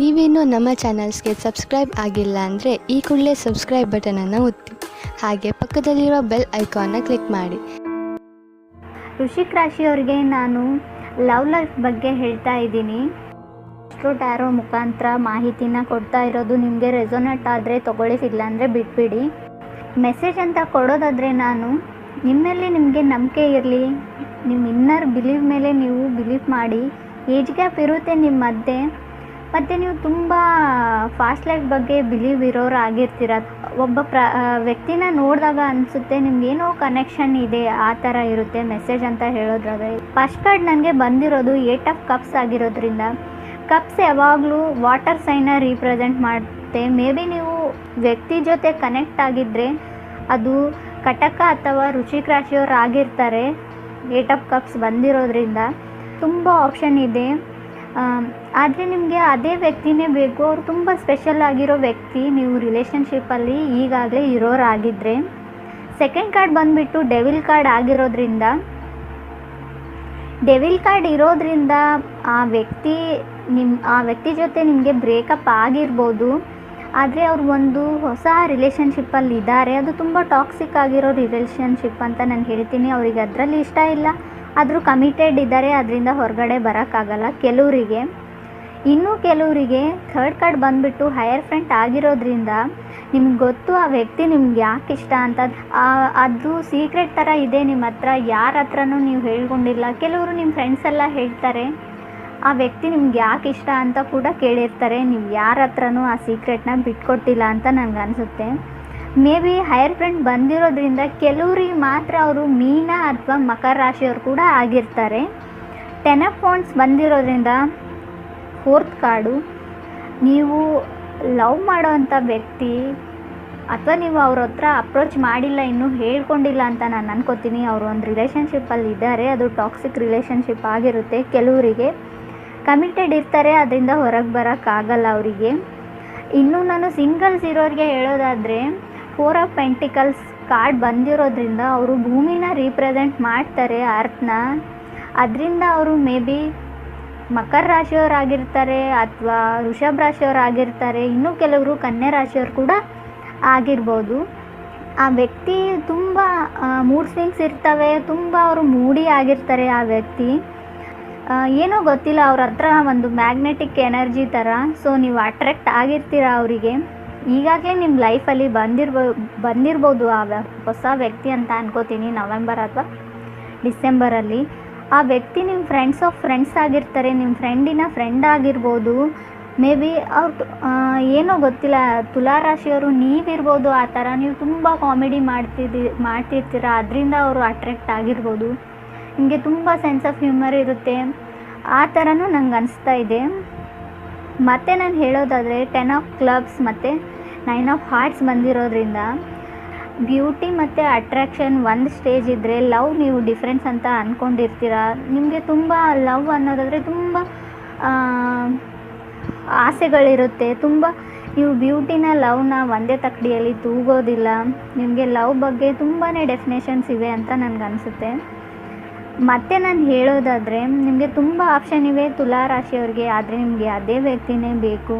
ನೀವೇನು ನಮ್ಮ ಚಾನಲ್ಸ್ಗೆ ಸಬ್ಸ್ಕ್ರೈಬ್ ಆಗಿಲ್ಲ ಅಂದರೆ ಈ ಕೂಡಲೇ ಸಬ್ಸ್ಕ್ರೈಬ್ ಬಟನನ್ನು ಒತ್ತಿ. ಹಾಗೆ ಪಕ್ಕದಲ್ಲಿರುವ ಬೆಲ್ ಐಕಾನ್ನ ಕ್ಲಿಕ್ ಮಾಡಿ. ಋಷಿಕ್ ರಾಶಿಯವರಿಗೆ ನಾನು ಲವ್ ಲೈಫ್ ಬಗ್ಗೆ ಹೇಳ್ತಾ ಇದ್ದೀನಿ. ಅಷ್ಟು ಟ್ಯಾರೋ ಮುಖಾಂತರ ಮಾಹಿತಿನ ಕೊಡ್ತಾ ಇರೋದು ನಿಮಗೆ ರೆಸೊನೇಟ್ ಆದರೆ ತೊಗೊಳ್ಳಿ, ಇಲ್ಲಾಂದರೆ ಬಿಟ್ಬಿಡಿ. ಮೆಸೇಜ್ ಅಂತ ಕೊಡೋದಾದರೆ ನಾನು, ನಿಮ್ಮಲ್ಲಿ ನಿಮಗೆ ನಂಬಿಕೆ ಇರಲಿ. ನಿಮ್ಮ ಇನ್ನರ್ ಬಿಲೀವ್ ಮೇಲೆ ನೀವು ಬಿಲೀವ್ ಮಾಡಿ. ಏಜ್ ಗ್ಯಾಪ್ ಇರುತ್ತೆ ನಿಮ್ಮ ಮಧ್ಯೆ. ಮತ್ತು ನೀವು ತುಂಬ ಫಾಸ್ಟ್ ಲೈಫ್ ಬಗ್ಗೆ ಬಿಲೀವ್ ಇರೋರು ಆಗಿರ್ತೀರ ಒಬ್ಬ ಪ್ರ ವ್ಯಕ್ತಿನ ನೋಡಿದಾಗ ಅನಿಸುತ್ತೆ ನಿಮ್ಗೇನೋ ಕನೆಕ್ಷನ್ ಇದೆ, ಆ ಥರ ಇರುತ್ತೆ ಮೆಸೇಜ್ ಅಂತ ಹೇಳೋದ್ರಾಗೆ. ಫಸ್ಟ್ ಕಾರ್ಡ್ ನನಗೆ ಬಂದಿರೋದು ಏಟ್ ಆಫ್ ಕಪ್ಸ್ ಆಗಿರೋದ್ರಿಂದ. ಕಪ್ಸ್ ಯಾವಾಗಲೂ ವಾಟರ್ ಸೈನ ರೀಪ್ರೆಸೆಂಟ್ ಮಾಡುತ್ತೆ. ಮೇ ಬಿ ನೀವು ವ್ಯಕ್ತಿ ಜೊತೆ ಕನೆಕ್ಟ್ ಆಗಿದ್ದರೆ ಅದು ಕಟಕ ಅಥವಾ ರುಚಿಕ್ ಆಗಿರ್ತಾರೆ ಏಟ್ ಆಫ್ ಕಪ್ಸ್ ಬಂದಿರೋದ್ರಿಂದ. ತುಂಬ ಆಪ್ಷನ್ ಇದೆ. ಆದರೆ ನಿಮಗೆ ಅದೇ ವ್ಯಕ್ತಿನೇ ಬೇಕು. ಅವ್ರು ತುಂಬ ಸ್ಪೆಷಲ್ ಆಗಿರೋ ವ್ಯಕ್ತಿ. ನೀವು ರಿಲೇಷನ್ಶಿಪ್ಪಲ್ಲಿ ಈಗಾಗಲೇ ಇರೋರಾಗಿದ್ದರೆ ಸೆಕೆಂಡ್ ಕಾರ್ಡ್ ಬಂದುಬಿಟ್ಟು ಡೆವಿಲ್ ಕಾರ್ಡ್ ಆಗಿರೋದ್ರಿಂದ ಡೆವಿಲ್ ಕಾರ್ಡ್ ಇರೋದ್ರಿಂದ ಆ ವ್ಯಕ್ತಿ ನಿಮ್ಮ ಆ ವ್ಯಕ್ತಿ ಜೊತೆ ನಿಮಗೆ ಬ್ರೇಕಪ್ ಆಗಿರ್ಬೋದು. ಆದರೆ ಅವ್ರು ಒಂದು ಹೊಸ ರಿಲೇಷನ್ಶಿಪ್ಪಲ್ಲಿ ಇದ್ದಾರೆ. ಅದು ತುಂಬ ಟಾಕ್ಸಿಕ್ ಆಗಿರೋ ರಿಲೇಷನ್ಶಿಪ್ ಅಂತ ನಾನು ಹೇಳ್ತೀನಿ. ಅವ್ರಿಗೆ ಅದರಲ್ಲಿ ಇಷ್ಟ ಇಲ್ಲ. ಆದರೂ ಕಮಿಟೆಡ್ ಇದ್ದಾರೆ, ಅದರಿಂದ ಹೊರಗಡೆ ಬರೋಕ್ಕಾಗಲ್ಲ. ಕೆಲವರಿಗೆ ಇನ್ನೂ ಕೆಲವರಿಗೆ ಥರ್ಡ್ ಕಾರ್ಡ್ ಬಂದುಬಿಟ್ಟು ಹೈಯರ್ ಫ್ರೆಂಟ್ ಆಗಿರೋದ್ರಿಂದ ನಿಮ್ಗೆ ಗೊತ್ತು ಆ ವ್ಯಕ್ತಿ ನಿಮ್ಗೆ ಯಾಕೆ ಇಷ್ಟ ಅಂತ ಅದು ಸೀಕ್ರೆಟ್ ಥರ ಇದೆ ನಿಮ್ಮ ಹತ್ರ, ಯಾರ ಹತ್ರನೂ ನೀವು ಹೇಳ್ಕೊಂಡಿಲ್ಲ. ಕೆಲವರು ನಿಮ್ಮ ಫ್ರೆಂಡ್ಸ್ ಎಲ್ಲ ಹೇಳ್ತಾರೆ, ಆ ವ್ಯಕ್ತಿ ನಿಮ್ಗೆ ಯಾಕೆ ಇಷ್ಟ ಅಂತ ಕೂಡ ಕೇಳಿರ್ತಾರೆ. ನೀವು ಯಾರ ಹತ್ರನೂ ಆ ಸೀಕ್ರೆಟ್ನ ಬಿಟ್ಕೊಟ್ಟಿಲ್ಲ ಅಂತ ನನಗನ್ಸುತ್ತೆ ಮೇ ಬಿ ಹೈಯರ್ ಫ್ರೆಂಡ್ ಬಂದಿರೋದ್ರಿಂದ ಕೆಲವ್ರಿಗೆ ಮಾತ್ರ ಅವರು ಮೀನ ಅಥವಾ ಮಕರ ರಾಶಿಯವರು ಕೂಡ ಆಗಿರ್ತಾರೆ. ಟೆನ್ ಆಫ್ ಫೋನ್ಸ್ ಬಂದಿರೋದ್ರಿಂದ ಫೋರ್ತ್ ಕಾರ್ಡು ನೀವು ಲವ್ ಮಾಡೋವಂಥ ವ್ಯಕ್ತಿ ಅಥವಾ ನೀವು ಅವ್ರ ಹತ್ರ ಅಪ್ರೋಚ್ ಮಾಡಿಲ್ಲ, ಇನ್ನೂ ಹೇಳ್ಕೊಂಡಿಲ್ಲ ಅಂತ ನಾನು ಅನ್ಕೋತೀನಿ. ಅವರು ಒಂದು ರಿಲೇಷನ್ಶಿಪ್ಪಲ್ಲಿ ಇದ್ದಾರೆ, ಅದು ಟಾಕ್ಸಿಕ್ ರಿಲೇಷನ್ಶಿಪ್ ಆಗಿರುತ್ತೆ ಕೆಲವರಿಗೆ. ಕಮಿಟೆಡ್ ಇರ್ತಾರೆ, ಅದರಿಂದ ಹೊರಗೆ ಬರೋಕ್ಕಾಗಲ್ಲ ಅವರಿಗೆ. ಇನ್ನು ನಾನು ಸಿಂಗಲ್ಸ್ ಇರೋರಿಗೆ ಹೇಳೋದಾದರೆ ಫೋರ್ ಆಫ್ ಪೆಂಟಿಕಲ್ಸ್ ಕಾರ್ಡ್ ಬಂದಿರೋದ್ರಿಂದ ಅವರು ಭೂಮಿನ ರೀಪ್ರೆಸೆಂಟ್ ಮಾಡ್ತಾರೆ ಅರ್ಥನ. ಅದರಿಂದ ಅವರು ಮೇ ಬಿ ಮಕರ ರಾಶಿಯವರಾಗಿರ್ತಾರೆ ಅಥವಾ ಋಷಭ ರಾಶಿಯವರಾಗಿರ್ತಾರೆ. ಇನ್ನೂ ಕೆಲವರು ಕನ್ಯಾ ರಾಶಿಯವರು ಕೂಡ ಆಗಿರ್ಬೋದು. ಆ ವ್ಯಕ್ತಿ ತುಂಬ ಮೂಡ್ ಸ್ವಿಂಗ್ಸ್ ಇರ್ತವೆ. ತುಂಬ ಅವರು ಮೂಡಿ ಆಗಿರ್ತಾರೆ ಆ ವ್ಯಕ್ತಿ. ಏನೋ ಗೊತ್ತಿಲ್ಲ, ಅವ್ರ ಹತ್ರ ಒಂದು ಮ್ಯಾಗ್ನೆಟಿಕ್ ಎನರ್ಜಿ ಥರ. ಸೊ ನೀವು ಅಟ್ರಾಕ್ಟ್ ಆಗಿರ್ತೀರ ಅವರಿಗೆ. ಈಗಾಗಲೇ ನಿಮ್ಮ ಲೈಫಲ್ಲಿ ಬಂದಿರ್ಬೋ, ಬಂದಿರ್ಬೋದು ಆ ಹೊಸ ವ್ಯಕ್ತಿ ಅಂತ ಅನ್ಕೋತೀನಿ ನವೆಂಬರ್ ಅಥವಾ ಡಿಸೆಂಬರಲ್ಲಿ ಆ ವ್ಯಕ್ತಿ ನಿಮ್ಮ ಫ್ರೆಂಡ್ಸ್ ಆಫ್ ಫ್ರೆಂಡ್ಸ್ ಆಗಿರ್ತಾರೆ ನಿಮ್ಮ ಫ್ರೆಂಡಿನ ಫ್ರೆಂಡ್ ಆಗಿರ್ಬೋದು. ಮೇ ಬಿ ಅವ್ರು ಏನೋ ಗೊತ್ತಿಲ್ಲ, ತುಲಾರಾಶಿಯವರು ನೀವಿರ್ಬೋದು, ಆ ಥರ ನೀವು ತುಂಬ ಕಾಮಿಡಿ ಮಾಡ್ತಿದ್ದಿ, ಮಾಡ್ತಿರ್ತೀರ, ಅದರಿಂದ ಅವರು ಅಟ್ರಾಕ್ಟ್ ಆಗಿರ್ಬೋದು. ನಿಮಗೆ ತುಂಬ ಸೆನ್ಸ್ ಆಫ್ ಹ್ಯೂಮರ್ ಇರುತ್ತೆ. ಆ ಥರನೂ ನಂಗೆ ಅನಿಸ್ತಾ ಇದೆ. ಮತ್ತು ನಾನು ಹೇಳೋದಾದರೆ ಟೆನ್ ಆಫ್ ಕ್ಲಬ್ಸ್ ಮತ್ತು ನೈನ್ ಆಫ್ ಹಾರ್ಟ್ಸ್ ಬಂದಿರೋದ್ರಿಂದ ಬ್ಯೂಟಿ ಮತ್ತು ಅಟ್ರ್ಯಾಕ್ಷನ್ ಒಂದು ಸ್ಟೇಜ್ ಇದ್ದರೆ ಲವ್ ನೀವು ಡಿಫ್ರೆನ್ಸ್ ಅಂತ ಅಂದ್ಕೊಂಡಿರ್ತೀರ ನಿಮಗೆ ತುಂಬ ಲವ್ ಅನ್ನೋದಾದರೆ ತುಂಬ ಆಸೆಗಳಿರುತ್ತೆ. ತುಂಬ ನೀವು ಬ್ಯೂಟಿನ ಲವ್ನ ಒಂದೇ ತಕ್ಕಡಿಯಲ್ಲಿ ತೂಗೋದಿಲ್ಲ. ನಿಮಗೆ ಲವ್ ಬಗ್ಗೆ ತುಂಬಾ ಡೆಫಿನೇಷನ್ಸ್ ಇವೆ ಅಂತ ನನಗನ್ಸುತ್ತೆ. ಮತ್ತೆ ನಾನು ಹೇಳೋದಾದರೆ, ನಿಮಗೆ ತುಂಬ ಆಪ್ಷನ್ ಇವೆ ತುಲಾ ರಾಶಿಯವ್ರಿಗೆ ಆದರೆ ನಿಮಗೆ ಅದೇ ವ್ಯಕ್ತಿನೇ ಬೇಕು.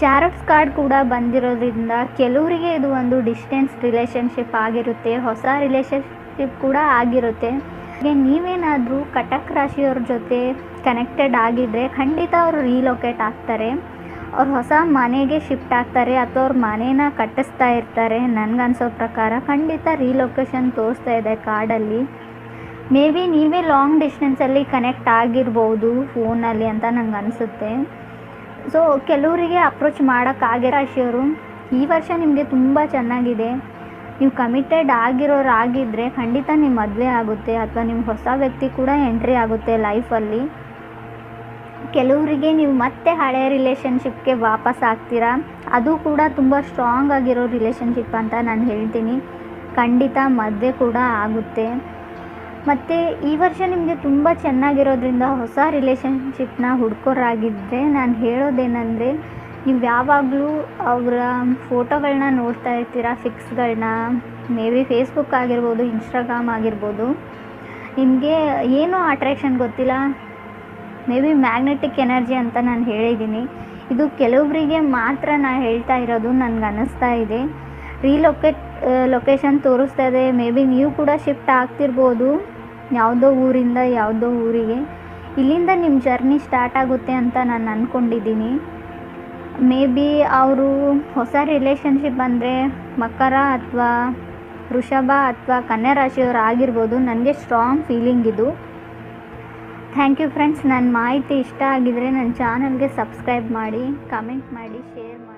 ಚಾರಟ್ಸ್ ಕಾರ್ಡ್ ಕೂಡ ಬಂದಿರೋದ್ರಿಂದ ಕೆಲವರಿಗೆ ಇದು ಒಂದು ಡಿಸ್ಟೆನ್ಸ್ ರಿಲೇಷನ್ಶಿಪ್ ಆಗಿರುತ್ತೆ, ಹೊಸ ರಿಲೇಷನ್ಶಿಪ್ ಕೂಡ ಆಗಿರುತ್ತೆ. ಹಾಗೆ ನೀವೇನಾದರೂ ಕಟಕ್ ರಾಶಿಯವ್ರ ಜೊತೆ ಕನೆಕ್ಟೆಡ್ ಆಗಿದ್ದರೆ ಖಂಡಿತ ಅವರು ರೀಲೊಕೇಟ್ ಆಗ್ತಾರೆ. ಅವ್ರು ಹೊಸ ಮನೆಗೆ ಶಿಫ್ಟ್ ಆಗ್ತಾರೆ, ಅಥವಾ ಅವ್ರ ಮನೇನ ಕಟ್ಟಿಸ್ತಾ ಇರ್ತಾರೆ. ನನಗನ್ಸೋ ಪ್ರಕಾರ ಖಂಡಿತ ರೀಲೊಕೇಶನ್ ತೋರಿಸ್ತಾ ಇದೆ ಕಾರ್ಡಲ್ಲಿ ಮೇ ಬಿ ನೀವೇ ಲಾಂಗ್ ಡಿಸ್ಟೆನ್ಸಲ್ಲಿ ಕನೆಕ್ಟ್ ಆಗಿರ್ಬೋದು ಫೋನಲ್ಲಿ ಅಂತ ನಂಗೆ ಅನಿಸುತ್ತೆ. ಸೊ ಕೆಲವರಿಗೆ ಅಪ್ರೋಚ್ ಮಾಡೋಕ್ಕಾಗಿ ರಾಶಿಯವರು ಈ ವರ್ಷ ನಿಮಗೆ ತುಂಬ ಚೆನ್ನಾಗಿದೆ. ನೀವು ಕಮಿಟೆಡ್ ಆಗಿರೋರು ಆಗಿದ್ದರೆ ಖಂಡಿತ ನಿಮ್ಮ ಮದುವೆ ಆಗುತ್ತೆ ಅಥವಾ ನಿಮ್ಮ ಹೊಸ ವ್ಯಕ್ತಿ ಕೂಡ ಎಂಟ್ರಿ ಆಗುತ್ತೆ ಲೈಫಲ್ಲಿ ಕೆಲವರಿಗೆ ನೀವು ಮತ್ತೆ ಹಳೆಯ ರಿಲೇಷನ್ಶಿಪ್ಗೆ ವಾಪಸ್ ಆಗ್ತೀರಾ? ಅದು ಕೂಡ ತುಂಬ ಸ್ಟ್ರಾಂಗ್ ಆಗಿರೋ ರಿಲೇಷನ್ಶಿಪ್ ಅಂತ ನಾನು ಹೇಳ್ತೀನಿ. ಖಂಡಿತ ಮದುವೆ ಕೂಡ ಆಗುತ್ತೆ. ಮತ್ತು ಈ ವರ್ಷ ನಿಮಗೆ ತುಂಬ ಚೆನ್ನಾಗಿರೋದ್ರಿಂದ ಹೊಸ ರಿಲೇಷನ್ಶಿಪ್ನ ಹುಡ್ಕೋರಾಗಿದ್ದರೆ ನಾನು ಹೇಳೋದೇನೆಂದರೆ ನೀವು ಯಾವಾಗಲೂ ಅವರ ಫೋಟೋಗಳನ್ನ ನೋಡ್ತಾ ಇರ್ತೀರ ಫಿಕ್ಸ್ಗಳನ್ನ ಮೇ ಬಿ ಫೇಸ್ಬುಕ್ ಆಗಿರ್ಬೋದು ಇನ್ಸ್ಟಾಗ್ರಾಮ್ ಆಗಿರ್ಬೋದು. ನಿಮಗೆ ಏನೂ ಅಟ್ರ್ಯಾಕ್ಷನ್ ಗೊತ್ತಿಲ್ಲ? ಮೇ ಬಿ ಮ್ಯಾಗ್ನೆಟಿಕ್ ಎನರ್ಜಿ ಅಂತ ನಾನು ಹೇಳಿದ್ದೀನಿ ಇದು ಕೆಲವೊಬ್ಬರಿಗೆ ಮಾತ್ರ ನಾ ಹೇಳ್ತಾ ಇರೋದು ನನಗೆ ಅನ್ನಿಸ್ತಾ ಇದೆ. ರೀಲೊಕೇಟ್ ಲೊಕೇಶನ್ ತೋರಿಸ್ತಾ ಇದೆ. ಮೇ ಬಿ ನೀವು ಕೂಡ ಶಿಫ್ಟ್ ಆಗ್ತಿರ್ಬೋದು. ಯಾವುದೋ ಊರಿಂದ, ಯಾವುದೋ ಊರಿಗೆ. ಇಲ್ಲಿಂದ ನಿಮ್ಮ ಜರ್ನಿ ಸ್ಟಾರ್ಟ್ ಆಗುತ್ತೆ ಅಂತ ನಾನು ಅಂದ್ಕೊಂಡಿದ್ದೀನಿ ಮೇ ಬಿ ಅವರು ಹೊಸ ರಿಲೇಷನ್ಶಿಪ್ ಅಂದರೆ ಮಕರ ಅಥವಾ ವೃಷಭ ಅಥವಾ ಕನ್ಯಾ ರಾಶಿಯವರು ಆಗಿರ್ಬೋದು. ನನಗೆ ಸ್ಟ್ರಾಂಗ್ ಫೀಲಿಂಗ್ ಇದು. ಥ್ಯಾಂಕ್ ಯು ಫ್ರೆಂಡ್ಸ್ ನನ್ನ ಮಾಹಿತಿ ಇಷ್ಟ ಆಗಿದರೆ ನನ್ನ ಚಾನಲ್ಗೆ ಸಬ್ಸ್ಕ್ರೈಬ್ ಮಾಡಿ ಕಮೆಂಟ್ ಮಾಡಿ ಶೇರ್ ಮಾಡಿ.